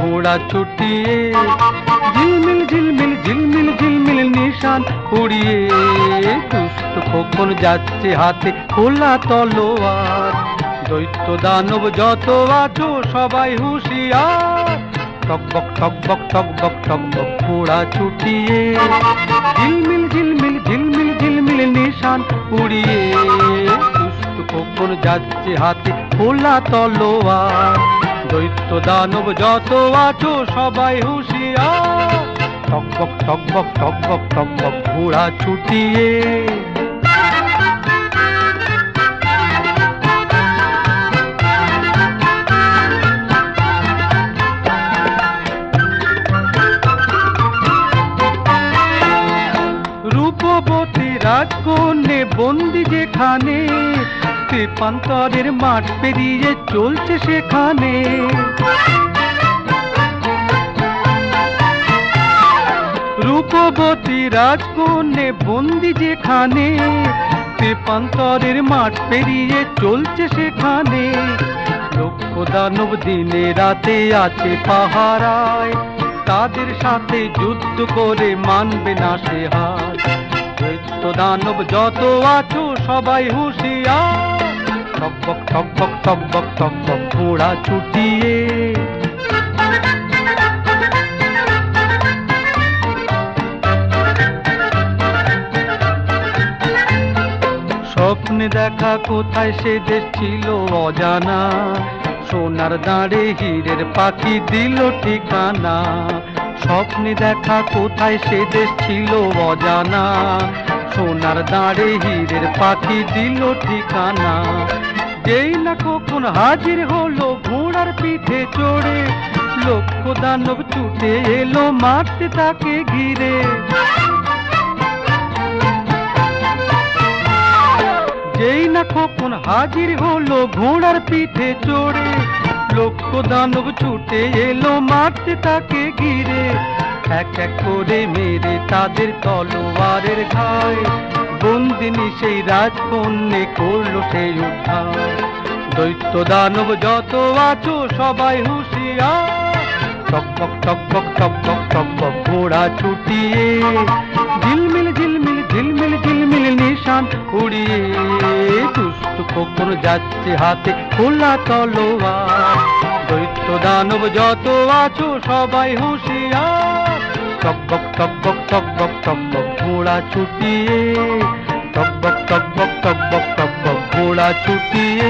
ঘোড়া ছুটিয়ে ঝিলমিল ঝিলমিল ঝিলমিল ঝিলমিল নিশান উড়িয়ে দুষ্ট খোকন যাচ্ছে হাতে খোলা তলোয়ার। দৈত্য দানব যত আছো সবাই হুঁশিয়ার। টকবক টকবক টকবক টকবক ঘোড়া ছুটিয়ে ঝিলমিল ঝিলমিল ঝিলমিল ঝিলমিল নিশান উড়িয়ে দুষ্ট খোকন যাচ্ছে হাতে খোলা তলোয়ার। দৈত্য দানব যত আছো, সবাই হুঁশিয়ার। টকবক টকবক টকবক টকবক ঘোড়া ছুটিয়ে। রূপবতী রাজকন্যে বন্দি যেখানে তেপান্তরের মাঠ পেরিয়ে চলছে সেখানে। রূপবতী রাজকন্যে বন্দি যেখানে তেপান্তরের মাঠ পেরিয়ে চলছে সেখানে। লক্ষ দানব দিনে রাতে আছে পাহারায়, তাদের সাথে যুদ্ধ করে মানবে না সে হার। দৈত্য দানব, যত আছো, সবাই হুঁশিয়ার। টকবক টকবক টকবক টকবক ঘোড়া ছুটিয়ে স্বপ্নে দেখা কোথায় সে দেশ ছিল অজানা। সোনার দাঁড়ে হীরের পাখি দিল ঠিকানা। স্বপ্নে দেখা কোথায় সে দেশ ছিল অজানা। সোনার দাঁড়ে হীরের পাখি দিল ঠিকানা। যেই না কখন হাজির হলো ঘোড়ার পিঠে চড়ে লক্ষ দানব ছুটে এলো মারতে তাকে ঘিরে। যেই না কখন হাজির হলো ঘোড়ার পিঠে চড়ে লক্ষ দানব ছুটে এলো মারতে তাকে ঘিরে। এক এক করে মেরে তাদের তলোয়ারের ঘায় বন্দিনী সেই রাজকন্যে করল সেই উদ্ধার। দৈত্য দানব যত আছো সবাই হুঁশিয়ার। টকবক টকবক টকবক টকবক ঘোড়া ছুটিয়ে ঝিলমিল ঝিলমিল ঝিলমিল ঝিলমিল নিশান উড়িয়ে দুষ্ট কখন যাচ্ছে হাতে খোলা তলোয়ার। দৈত্য দানব যত আছো সবাই হুঁশিয়ার টকবক টকবক টকবক টকবক ঘোড়া ছুটিয়ে টকবক টকবক টকবক টকবক ঘোড়া ছুটিয়ে